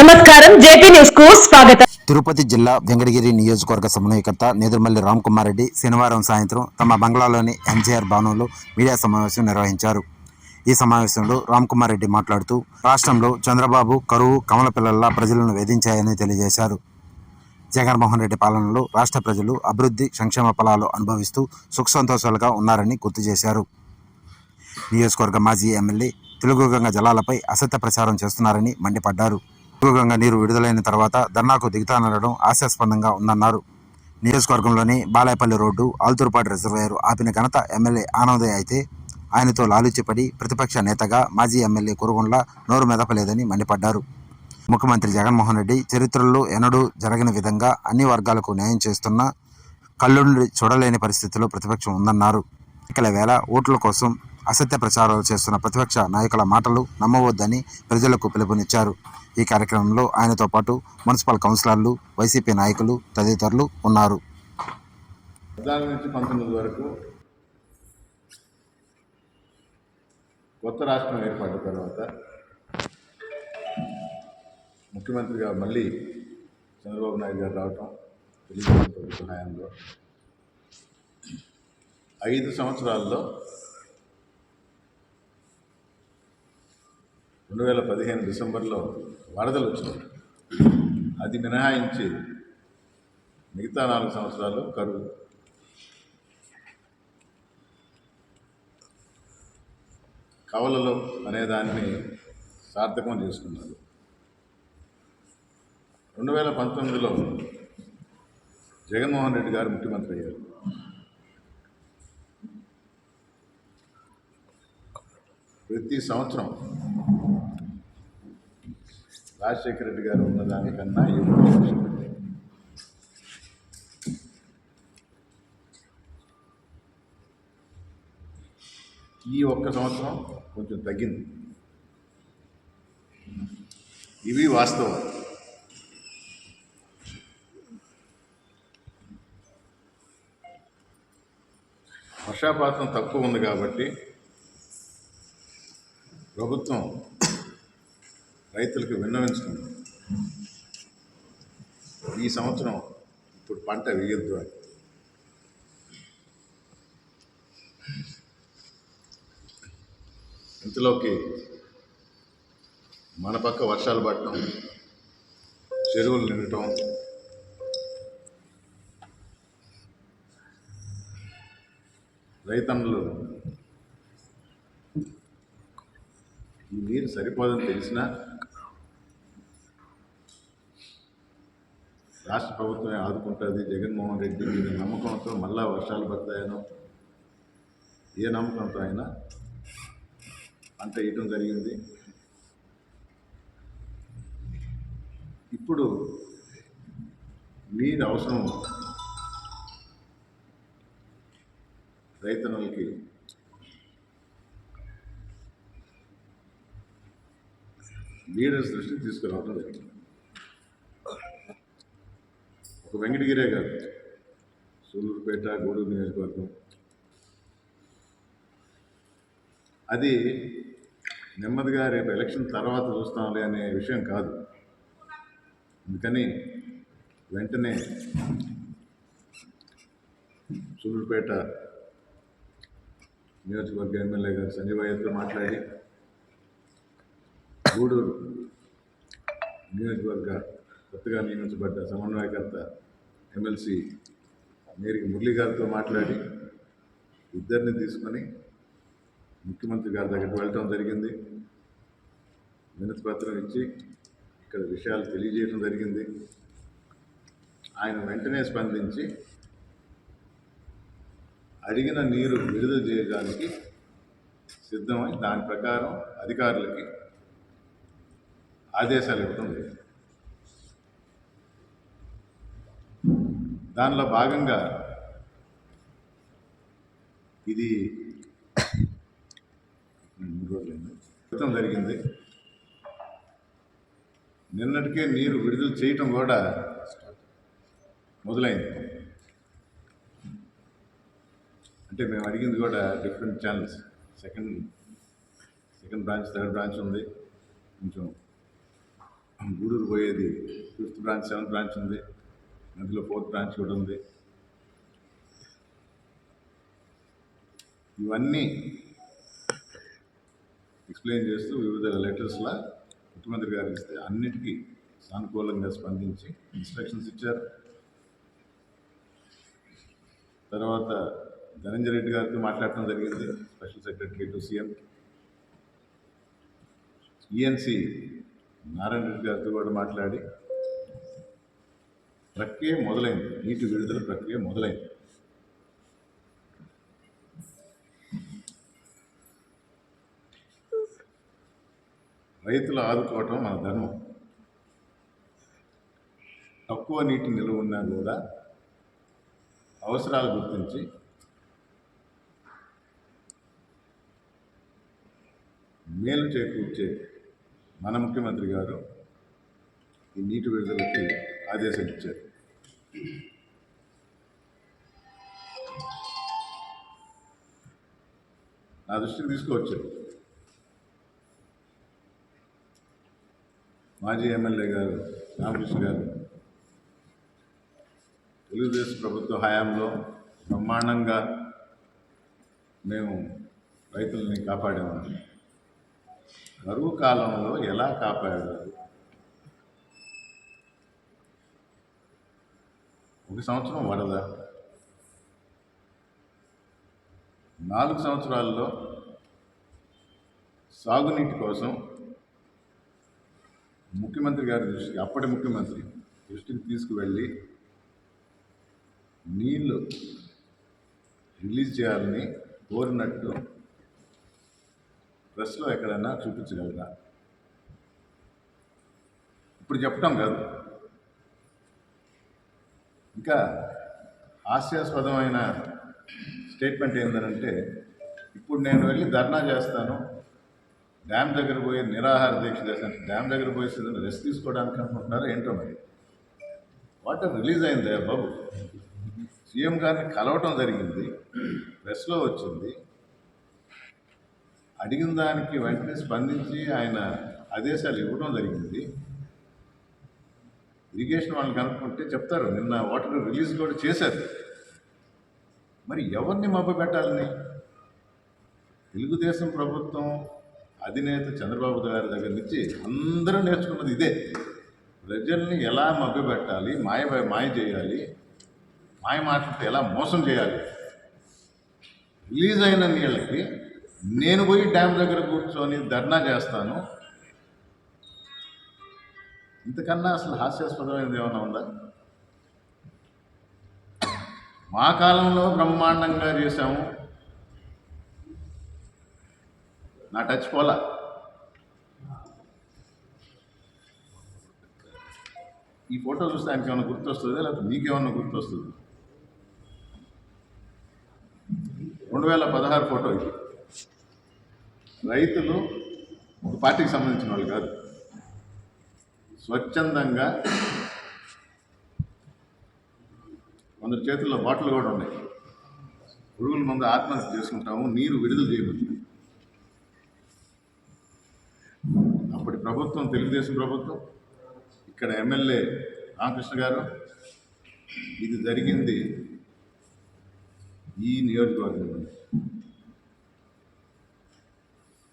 నమస్కారం జేపీ న్యూస్కు స్వాగతం. తిరుపతి జిల్లా వెంకటగిరి నియోజకవర్గ సమన్వయకర్త నేదురుమల్లి రామ్ కుమార్ రెడ్డి శనివారం సాయంత్రం తమ బంగ్లాలోని ఎంజీఆర్ భవనంలో మీడియా సమావేశం నిర్వహించారు. ఈ సమావేశంలో రామ్ కుమార్ రెడ్డి మాట్లాడుతూ రాష్ట్రంలో చంద్రబాబు కరువు కమల పిల్లల్లా ప్రజలను వేధించాయని తెలియజేశారు. జగన్మోహన్ రెడ్డి పాలనలో రాష్ట్ర ప్రజలు అభివృద్ధి సంక్షేమ ఫలాలు అనుభవిస్తూ సుఖ సంతోషాలుగా ఉన్నారని గుర్తు చేశారు. నియోజకవర్గ మాజీ ఎమ్మెల్యే తెలుగు గంగ జలాలపై అసత్య ప్రచారం చేస్తున్నారని మండిపడ్డారు. గంగ నీరు విడుదలైన తర్వాత ధర్నాకు దిగుతానడం ఆశాస్పదంగా ఉందన్నారు. నియోజకవర్గంలోని బాలాయపల్లి రోడ్డు ఆల్తూరుపాటి రిజర్వాయర్ ఆపిన ఘనత ఎమ్మెల్యే ఆనందయ్య అయితే ఆయనతో లాలుచిపడి ప్రతిపక్ష నేతగా మాజీ ఎమ్మెల్యే కురుగుండ్ల నోరు మెదపలేదని మండిపడ్డారు. ముఖ్యమంత్రి జగన్మోహన్ రెడ్డి చరిత్రలో ఎన్నడూ జరగని విధంగా అన్ని వర్గాలకు న్యాయం చేస్తున్న కళ్ళుండి చూడలేని పరిస్థితిలో ప్రతిపక్షం ఉందన్నారు. ఎన్నికల వేళ ఓట్ల కోసం అసత్య ప్రచారాలు చేస్తున్న ప్రతిపక్ష నాయకుల మాటలు నమ్మవద్దని ప్రజలకు పిలుపునిచ్చారు. ఈ కార్యక్రమంలో ఆయనతో పాటు మున్సిపల్ కౌన్సిలర్లు వైసీపీ నాయకులు తదితరులు ఉన్నారు. నుంచి పంతొమ్మిది వరకు కొత్త రాష్ట్రం ఏర్పడిన తర్వాత ముఖ్యమంత్రిగా మళ్ళీ చంద్రబాబు నాయుడు గారు రావటం తెలుగుదేశం ప్రభుత్వ హయాంలో ఐదు సంవత్సరాల్లో రెండు వేల పదిహేను డిసెంబర్లో వరదలు వచ్చినాయి. అది మినహాయించి మిగతా నాలుగు సంవత్సరాలు కరువు. కవలలు అనేదాన్ని సార్థకం చేసుకున్నారు. రెండు వేల పంతొమ్మిదిలో జగన్మోహన్ రెడ్డి గారు ముఖ్యమంత్రి అయ్యారు. ప్రతి సంవత్సరం రాజశేఖర రెడ్డి గారు ఉన్నదానికన్నా ఎక్కువ ఈ ఒక్క సంవత్సరం కొంచెం తగ్గింది. ఇవి వాస్తవాలు. వర్షాపాతం తక్కువ ఉంది కాబట్టి ప్రభుత్వం రైతులకు విన్నవించుకున్నాం ఈ సంవత్సరం ఇప్పుడు పంట వేయొద్దు అని. ఇంతలోకి మన పక్క వర్షాలు పడటం చెరువులు నిండటం రైతన్నులు ఈ నీరు సరిపోదని తెలిసినా రాష్ట్ర ప్రభుత్వమే ఆదుకుంటుంది. జగన్మోహన్ రెడ్డి మీద నమ్మకంతో మళ్ళా వర్షాలు పడతాయనో ఏ నమ్మకంతో అయినా పంట వేయటం జరిగింది. ఇప్పుడు నీరు అవసరం. రైతన్నులకి లీడర్స్ దృష్టికి తీసుకురావడం జరిగింది. ఒక వెంకటగిరే కాదు. సూళ్ళూరుపేట గూడూరు నియోజకవర్గం. అది నెమ్మదిగా రేపు ఎలక్షన్ తర్వాత చూస్తాంలే అనే విషయం కాదు. అందుకని వెంటనే సూళ్ళూరుపేట నియోజకవర్గ ఎమ్మెల్యే గారు సంజీవయ్యతో మాట్లాడి గూడూరు నియోజకవర్గ కొత్తగా నియమించబడ్డ సమన్వయకర్త ఎమ్మెల్సీ మేరీ మురళి గారితో మాట్లాడి ఇద్దరిని తీసుకొని ముఖ్యమంత్రి గారి దగ్గరికి వెళ్ళటం జరిగింది. వినతి పత్రం ఇచ్చి ఇక్కడ విషయాలు తెలియజేయడం జరిగింది. ఆయన వెంటనే స్పందించి అడిగిన నీరు విడుదల చేయడానికి సిద్ధమై దాని ప్రకారం అధికారులకి ఆదేశాలు ఇవ్వడం లేదు దానిలో భాగంగా ఇది మూడు రోజులైంది. క్రితం జరిగింది. నిన్నటికే నీరు విడుదల చేయటం కూడా మొదలైంది. అంటే మేము అడిగింది కూడా different channels. Second second branch third branch ఉంది. కొంచెం గూడూరు పోయేది ఫిఫ్త్ బ్రాంచ్ సెవెంత్ బ్రాంచ్ ఉంది. అందులో ఫోర్త్ బ్రాంచ్ కూడా ఉంది. ఇవన్నీ ఎక్స్ప్లెయిన్ చేస్తూ వివిధ లెటర్స్లా ముఖ్యమంత్రి గారు ఇస్తే అన్నిటికీ సానుకూలంగా స్పందించి ఇన్స్ట్రక్షన్స్ ఇచ్చారు. తర్వాత ధనంజయ రెడ్డి గారితో మాట్లాడటం జరిగింది special secretary to CM. ENC Narayana Reddy గారితో కూడా మాట్లాడి ప్రక్రియ మొదలైంది. నీటి విడుదల ప్రక్రియ మొదలైంది. రైతులు ఆదుకోవటం మన ధర్మం. తక్కువ నీటి నిలువ ఉన్నా కూడా అవసరాలు గుర్తించి మేలు చేకూర్చే మన ముఖ్యమంత్రి గారు ఈ నీటి విడుదలకి ఆదేశం ఇచ్చారు. నా దృష్టికి తీసుకువచ్చారు మాజీ ఎమ్మెల్యే గారు రామకృష్ణ గారు తెలుగుదేశం ప్రభుత్వ హయాంలో బ్రహ్మాండంగా మేము రైతులని కాపాడేవాళ్ళం కరువు కాలంలో ఎలా కాపాడారు? ఒక సంవత్సరం వరద నాలుగు సంవత్సరాల్లో సాగునీటి కోసం ముఖ్యమంత్రి గారి దృష్టికి అప్పటి ముఖ్యమంత్రి దృష్టికి తీసుకువెళ్ళి నీళ్ళు రిలీజ్ చేయాలని కోరినట్టు ప్రెస్లో ఎక్కడైనా చూపించగలరా? ఇప్పుడు చెప్పటం కాదు. ఇంకా హాస్యాస్పదమైన స్టేట్మెంట్ ఏంటంటే ఇప్పుడు నేను వెళ్ళి ధర్నా చేస్తాను డ్యామ్ దగ్గర పోయి నిరాహార దీక్ష చేశాను డ్యామ్ దగ్గర పోయి రెస్ట్ తీసుకోవడానికి అనుకుంటున్నారు ఏంటో మరి? వాటర్ రిలీజ్ అయింది బాబు. సీఎం గారిని కలవటం జరిగింది ప్రెస్లో వచ్చింది. అడిగిన దానికి వెంటనే స్పందించి ఆయన ఆదేశాలు ఇవ్వడం జరిగింది. ఇరిగేషన్ వాళ్ళని కనుక్కుంటే చెప్తారు. నిన్న వాటర్ రిలీజ్ కూడా చేశారు. మరి ఎవరిని మభ్య పెట్టాలని తెలుగుదేశం ప్రభుత్వం అధినేత చంద్రబాబు గారి దగ్గర నుంచి అందరూ నేర్చుకున్నది ఇదే. ప్రజల్ని ఎలా మభ్యపెట్టాలి? మాయ మాయ చేయాలి. మాయ మాటలతో ఎలా మోసం చేయాలి? రిలీజ్ అయిన నీళ్ళకి నేను పోయి డ్యామ్ దగ్గర కూర్చొని ధర్నా చేస్తాను. ఇంతకన్నా అసలు హాస్యాస్పదమైనది ఏమైనా ఉందా? మా కాలంలో బ్రహ్మాండంగా చేశాము. నా టచ్ పోలా. ఈ ఫోటో చూస్తే ఆయనకి ఏమైనా గుర్తొస్తుందా? లేకపోతే మీకేమన్నా గుర్తొస్తుంది? రెండు వేల పదహారు ఫోటో ఇది. రైతులు ఒక పార్టీకి సంబంధించిన వాళ్ళు కాదు. స్వచ్ఛందంగా కొందరి చేతుల్లో బాటిల్ కూడా ఉన్నాయి. పురుగుల మందు ఆత్మహత్య చేసుకుంటాము నీరు విడుదల చేయబడుతుంది. అప్పటి ప్రభుత్వం తెలుగుదేశం ప్రభుత్వం ఇక్కడ ఎమ్మెల్యే రామకృష్ణ గారు ఇది జరిగింది ఈ నియోజకవర్గంలో.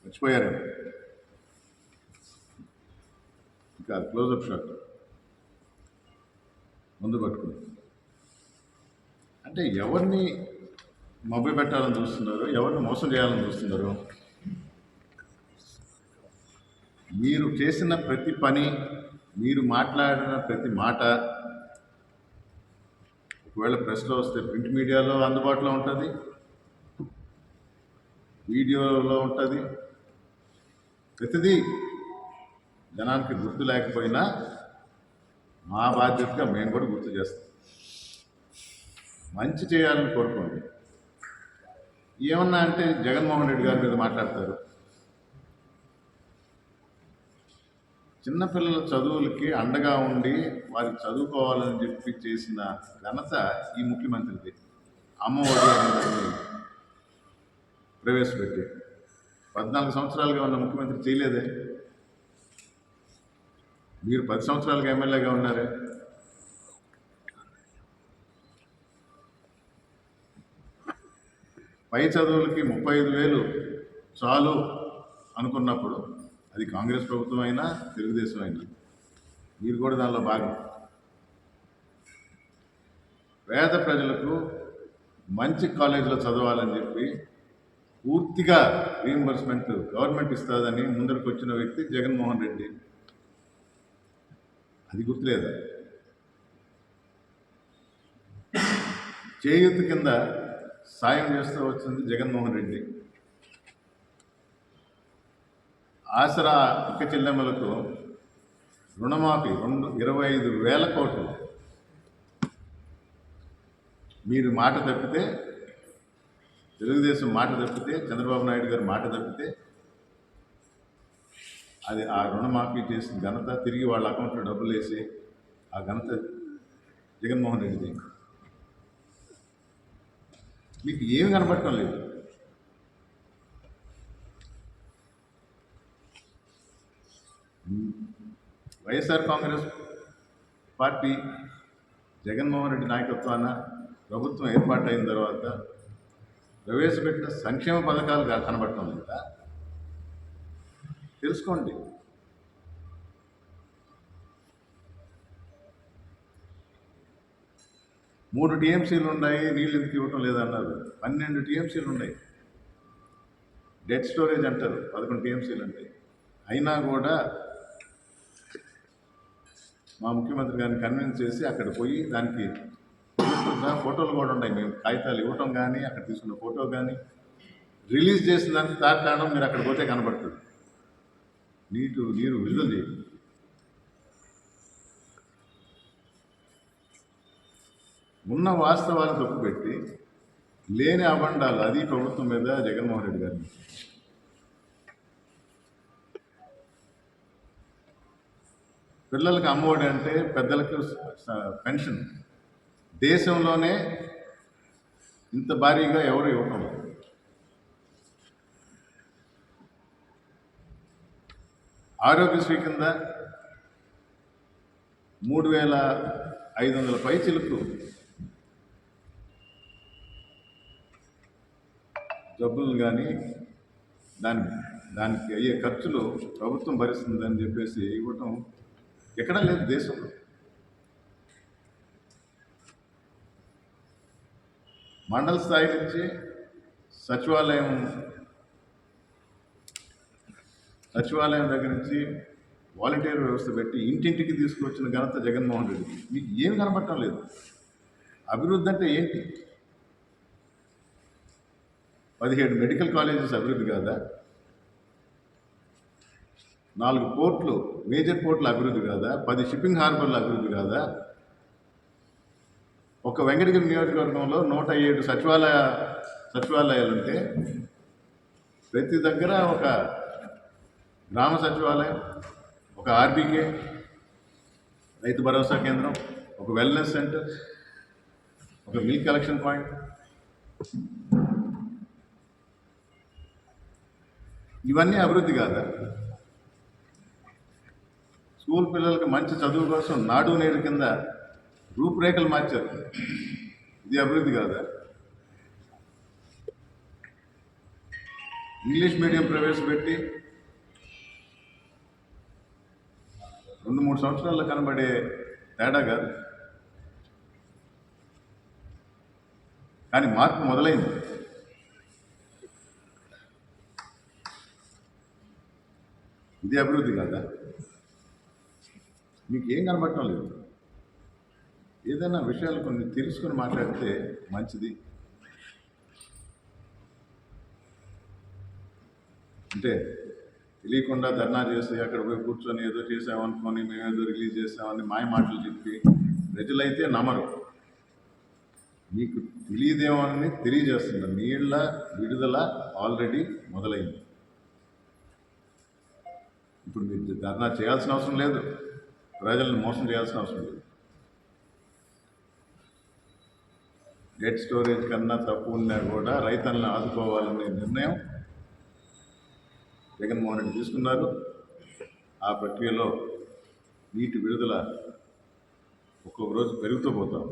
మర్చిపోయారు కాదు క్లోజప్ షాట్ ముందు పట్టుకుని. అంటే ఎవరిని మభ్య పెట్టాలని చూస్తున్నారు ఎవరిని మోసం చేయాలని చూస్తున్నారు? మీరు చేసిన ప్రతి పని మీరు మాట్లాడిన ప్రతి మాట ఒకవేళ ప్రెస్లో వస్తే ప్రింట్ మీడియాలో అందుబాటులో ఉంటుంది వీడియోలో ఉంటుంది. ప్రతిదీ జనానికి గుర్తు లేకపోయినా మా బాధ్యతగా మేము కూడా గుర్తు చేస్తాం. మంచి చేయాలని కోరుకోండి. ఏమన్నా అంటే జగన్మోహన్ రెడ్డి గారి మీద మాట్లాడతారు. చిన్నపిల్లల చదువులకి అండగా ఉండి వారికి చదువుకోవాలని చెప్పి చేసిన ఘనత ఈ ముఖ్యమంత్రిది. అమ్మఒడి ప్రవేశపెట్టి పద్నాలుగు సంవత్సరాలుగా ఉన్న ముఖ్యమంత్రి చేయలేదే. మీరు పది సంవత్సరాలుగా ఎమ్మెల్యేగా ఉన్నారే? పై చదువులకి ముప్పై ఐదు వేలు చాలు అనుకున్నప్పుడు అది కాంగ్రెస్ ప్రభుత్వం అయినా తెలుగుదేశం అయినా. మీరు కూడా దానిలో భాగం. పేద ప్రజలకు మంచి కాలేజీలో చదవాలని చెప్పి పూర్తిగా రీఎంబర్స్మెంట్ గవర్నమెంట్ ఇస్తుందని ముందరికి వచ్చిన వ్యక్తి జగన్మోహన్ రెడ్డి. అది గుర్తులేదా. చేయూత కింద సాయం చేస్తూ వచ్చింది జగన్మోహన్ రెడ్డి. ఆసరా అక్క చెల్లెమ్మలకు రుణమాఫీ రెండు ఇరవై ఐదు వేల కోట్లు. మీరు మాట తప్పితే తెలుగుదేశం మాట తప్పితే చంద్రబాబు నాయుడు గారు మాట తప్పితే అది ఆ రుణమాఫీ చేసిన ఘనత తిరిగి వాళ్ళ అకౌంట్లో డబ్బులు వేసి ఆ ఘనత జగన్మోహన్ రెడ్డిది మీకు ఏమి కనపడటం లేదు. వైఎస్ఆర్ కాంగ్రెస్ పార్టీ జగన్మోహన్ రెడ్డి నాయకత్వాన ప్రభుత్వం ఏర్పాటైన తర్వాత ప్రవేశపెట్టిన సంక్షేమ పథకాలు కనబడటం లేదా? తెలుసుకోండి. మూడు టీఎంసీలు ఉన్నాయి నీళ్ళు ఎందుకు ఇవ్వటం లేదన్నారు. పన్నెండు టీఎంసీలు ఉన్నాయి. డెడ్ స్టోరేజ్ అంటారు పదకొండు టీఎంసీలు అంటే. అయినా కూడా మా ముఖ్యమంత్రి గారిని కన్విన్స్ చేసి అక్కడ పోయి దానికి ఫోటోలు కూడా ఉన్నాయి. మేము కాగితాలు ఇవ్వటం కానీ అక్కడ తీసుకున్న ఫోటో కానీ రిలీజ్ చేసిన దానికి దాని కారణం మీరు అక్కడ పోతే కనబడుతుంది. నీటు నీరు విడుదల. చేయండి ఉన్న వాస్తవాలు తప్పుపెట్టి లేని అబండాలు అది ప్రభుత్వం మీద జగన్మోహన్ రెడ్డి గారిని పిల్లలకి అమ్మఒడి అంటే పెద్దలకు పెన్షన్. దేశంలోనే ఇంత భారీగా ఎవరు ఇవ్వకూడదు లేదు. ఆరోగ్యశ్రీ కింద మూడు వేల ఐదు వందల పైచిలకు జబ్బులు కానీ దాని దానికి అయ్యే ఖర్చులు ప్రభుత్వం భరిస్తుందని చెప్పేసి ఇవ్వటం ఎక్కడా లేదు దేశంలో. మండల స్థాయి నుంచి సచివాలయం సచివాలయం దగ్గర నుంచి వాలంటీర్ వ్యవస్థ పెట్టి ఇంటింటికి తీసుకొచ్చిన ఘనత జగన్మోహన్ రెడ్డి. మీకు ఏమి కనపడటం లేదు. అభివృద్ధి అంటే ఏంటి? పదిహేడు మెడికల్ కాలేజెస్ అభివృద్ధి కాదా? నాలుగు పోర్ట్లు మేజర్ పోర్ట్ల అభివృద్ధి కాదా? పది షిప్పింగ్ హార్బర్ల అభివృద్ధి కాదా? ఒక వెంకటగిరి నియోజకవర్గంలో నూట ఏడు సచివాలయ సచివాలయాలు ఉంటే ప్రతి దగ్గర ఒక గ్రామ సచివాలయం ఒక ఆర్బీకే రైతు భరోసా కేంద్రం ఒక వెల్నెస్ సెంటర్ ఒక మిల్క్ కలెక్షన్ పాయింట్ ఇవన్నీ అభివృద్ధి కాదా? స్కూల్ పిల్లలకి మంచి చదువు కోసం నాడు నేడు కింద రూపురేఖలు మార్చారు. ఇది అభివృద్ధి కాదా? ఇంగ్లీష్ మీడియం ప్రవేశపెట్టి రెండు మూడు సంవత్సరాల్లో కనబడే తేడా కాదు. కానీ మార్పు మొదలైంది. ఇది అభివృద్ధి కాదా? మీకు ఏం కనబడటం లేదు. ఏదైనా విషయాలు కొన్ని తెలుసుకొని మాట్లాడితే మంచిది. అంటే తెలియకుండా ధర్నా చేసి అక్కడ పోయి కూర్చొని ఏదో చేసామనుకొని మేమేదో రిలీజ్ చేసామని మాయ మాటలు చెప్పి ప్రజలైతే నమ్మరు మీకు తెలియదేమో అని తెలియజేస్తుంది నీళ్ళ విడుదల ఆల్రెడీ మొదలైంది. ఇప్పుడు మీరు ధర్నా చేయాల్సిన అవసరం లేదు. ప్రజలను మోసం చేయాల్సిన అవసరం లేదు. డెడ్ స్టోరేజ్ కన్నా తప్పు ఉన్నా కూడా రైతులను ఆదుకోవాలనే నిర్ణయం జగన్మోహన్ రెడ్డి తీసుకున్నారు. ఆ ప్రక్రియలో నీటి విడుదల ఒక్కొక్క రోజు పెరుగుతూ పోతాం